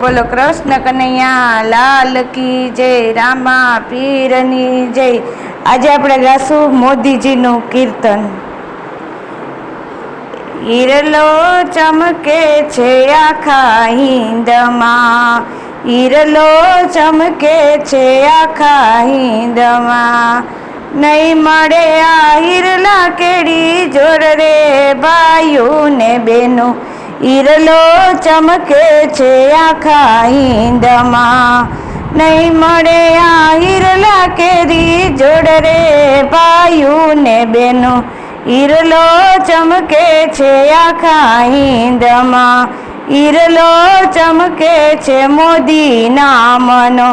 બોલો કૃષ્ણ કનૈયા, લાલ કી જય, રામા પીરની જય. આજે આપણે ગાશું મોદીજીનું કીર્તન. ઈરલો ચમકે છે આખા હિંદમાં. ઈરલો ચમકે છે આખા હિંદમાં. નહીં મળે આ હિરલા કેડી જોર રે ભાઈઓ ને બેનો ઈરલો ચમકે છે આખા ઈંદમાં નહીં મળે આ હિરલા કેરી જોડ રે પાયું ને બેનો. ઈરલો ચમકે છે આખા ઈંદમાં ઈરલો ચમકે છે મોદી નામનો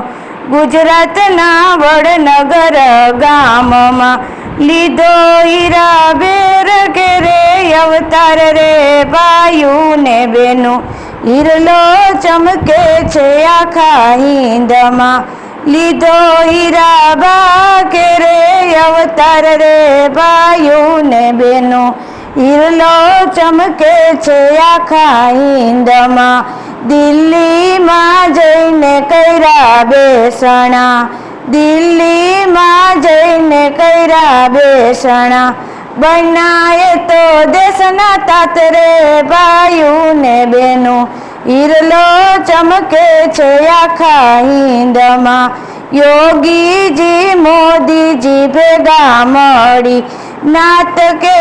ગુજરાતના વડનગર ગામમાં લીધો હીરા બેર કે રે અવતાર રે ભાઈઓ ને બેનો. હીરલો ચમકે છે આખા હિંદમાં. લીધો હીરા બા કે રે અવતાર રે ભાઈઓ ને બેનો. હીરલો ચમકે છે આખા હિંદમાં. દિલ્હીમાં જઈને કર્યા બેસણા. દિલ્હીમાં જઈને કર્યા બેસણા બનાય તો દેશના તાતરે ભાઈઓ ને બેનો. હીરલો ચમકે છે આખા હિંદમાં. યોગીજી, મોદીજી ભેગા મળી. નાત કે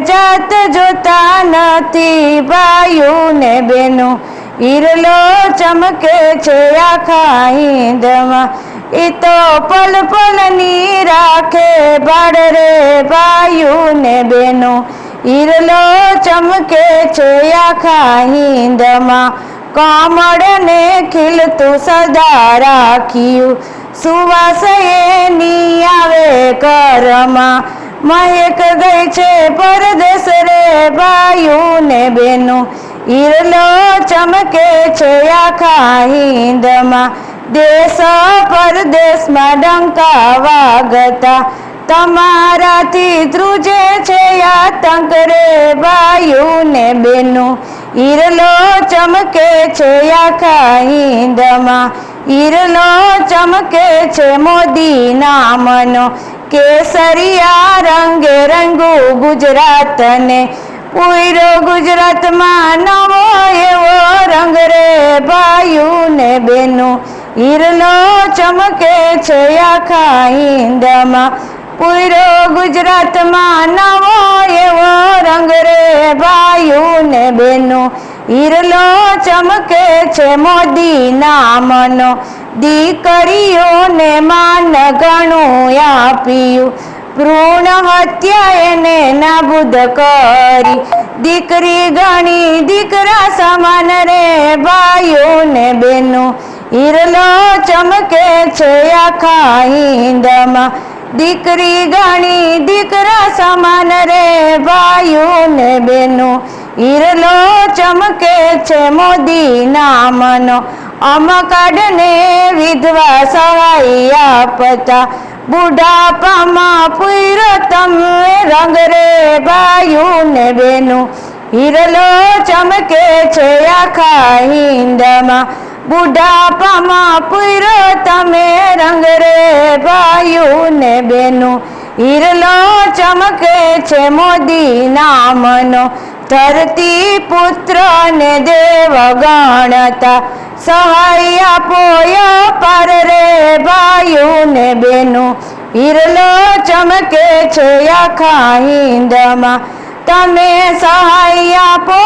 જાત જોતા નથી ભાઈઓ ને બેનો. હીરલો ચમકે છે આખા હિંદમાં. એ તો પલ પલની રાખે બાળ રે ભાઈઓ ને બેનો. હીરલો ચમકે છે આખા હિંદમાં. કમળ ને ખીલતું સદા રાખ્યું. સુવાસ એની આવે કરમાં મહેક ગઈ છે પરદેશ રે ભાઈઓ ને બેનો. હીરલો ચમકે છે આખા હિંદમાં. દેશ પરદેશમાં ડંકા વાગતા. તમારાથી ધ્રુજે છે આતંક રે ને બેનો. ઈરલો ચમકે છે આખા હિંદમાં. ઈરલો ચમકે છે મોદી નામનો કેસરિયા રંગે રંગુ ગુજરાતને. પૂરો ગુજરાતમાં નવો એવો રંગ રે ભાયુ ને બેનો. હીરલો ચમકે છે આખા હિંદમાં. પૂરો ગુજરાતમાં નવો એવો રંગ રે ભાઈઓ ને બેનો હીરલો ચમકે છે મોદી નામનો દીકરીઓને માન ઘણું આપ્યું. ભ્રૂણ હત્યા એને નાબૂદ કરી. દીકરી ગણી દીકરા સમાન રે ભાઈઓ ને બેનો હીરલો ચમકે છે આખા હિંદમાં દીકરી ગણી દીકરા સમાન રે ભાઈઓ ને બેનો. હીરલો ચમકે છે મોદી નામનો. અમકાડને વિધવા સહાય આપતા. બુઢાપામાં પૂરો તમે રંગ રે ભાઈઓ ને બેનો. હીરલો ચમકે છે આખા હિંદમાં બુઢાપામાં પૂરો તમે રંગ રે ભાઈઓ ને બેનો. હીરલો ચમકે છે મોદી નામનો ધરતી પુત્ર ને દેવ ગણતા. સહાય આપો પર રે ભાઈઓ ને બેનો. હીરલો ચમકે છે આખા હિંદમાં. તમે સહાય આપો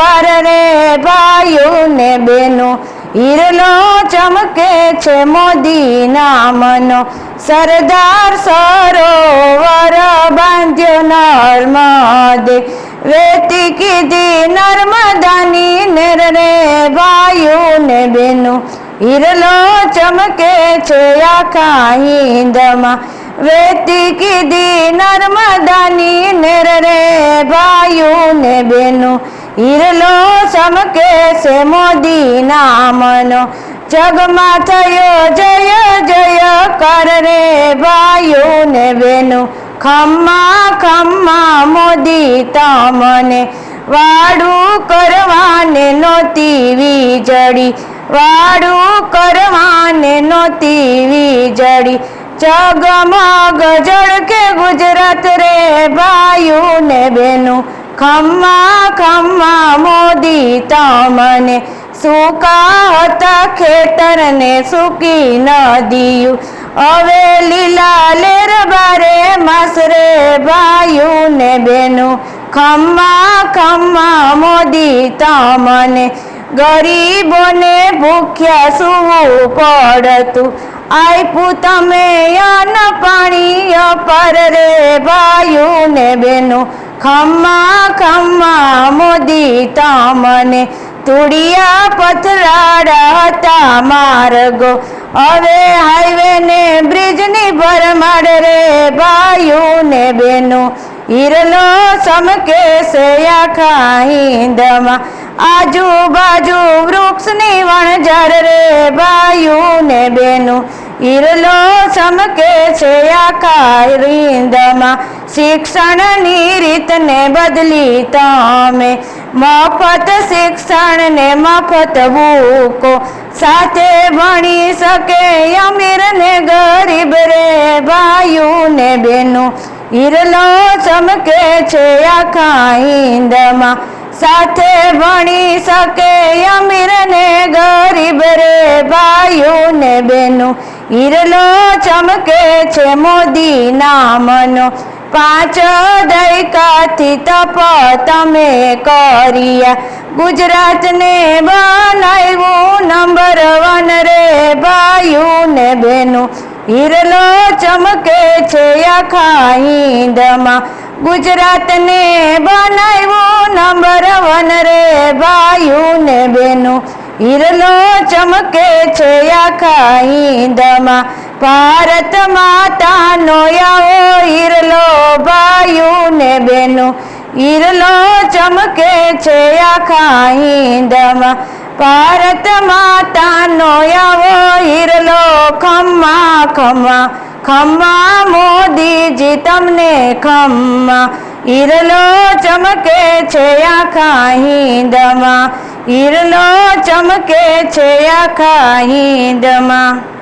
પર રે ભાઈઓ ને બેનો. હીરલો ચમકે છે મોદી નામનો સરદાર સરોવર બાંધ્યો નર્મદે. વેતી કીધી નર્મદાની નેર વાયુ ને બેનું. હીરલો ચમકે છે આખા હિંદમાં. વેતી કીધી નર્મદાની નેર રે ભાઈઓ ને બેનો. હીરલો ચમકે છે મોદી નામનો જગમાં થયો જય જય કર રે ભાઈઓ ને બેનો ખમ્મા ખમ્મા મોદી તમને. વાડું કરવાને નહોતી વીજળી. વાડું કરવાને નહોતી વીજળી. જગમગ જળકે ગુજરાત રે ભાઈઓ ને બેનું ખમ્મા ખમ્મા મોદી તમને સૂકા હતા ખેતરને સૂકી દિયું હવે લીલા લેર બારે માસરે ભાઈયું ને બેનું. ખમ્મા ખમ્મા મોદી તમને ગરીબોને ભૂખ્યા સૂવું પડતું. આપ્યું તમે અન પાણી અપર રે વાયુ ને બેનું. ખમ્મા ખમ્મા, મોદી તમને તુડિયા પથરાડા હતા માર્ગો. હવે હાઈવે ને બ્રિજની ભરમાડ રે ભાઈયું ને બેનું. હીરનો સમકે છે આખા હિંદમાં. આજુબાજુ વૃક્ષની વણઝાર રે ભાયું ને બેનું. હિરલો સમકે છે આખા રીંદમાં. શિક્ષણની રીતને બદલી તમે મફત શિક્ષણ ને મફત ભૂકો સાથે ભણી શકે અમીર ને ગરીબ રે ભાઈયું ને બેનું. ઈરલો ચમકે છે આખા સાથે ભણી શકે અમીર ને ગરીબ રે ભાઈઓ ને બેનું. હિરલો ચમકે છે મોદી નામનો પાંચ દયકાથી તપ તમે કર્યા. ગુજરાતને બનાવ્યું નંબર વન રે ભાઈઓ ને બેનું. હિરલો ચમકે છે આખા હિંદમાં ગુજરાતને બનાવ્યું નંબર વન રે ભાઈયું ને બેનું. હિરલો ચમકે છે આખા ઈંદમાં. ભારત માતાનો આવો હિરલો ભાઈયું ને બેનું. હિરલો ચમકે છે આખા હિંદમાં ભારત માતાનો આવો હિરલો ખમ્મા ખમ્મા ખમ્મા મોદીજી તમને ખમ્મા. ઈરલો ચમકે છે આખા હિંદમાં. ઈરલો ચમકે છે આખા હિંદમાં.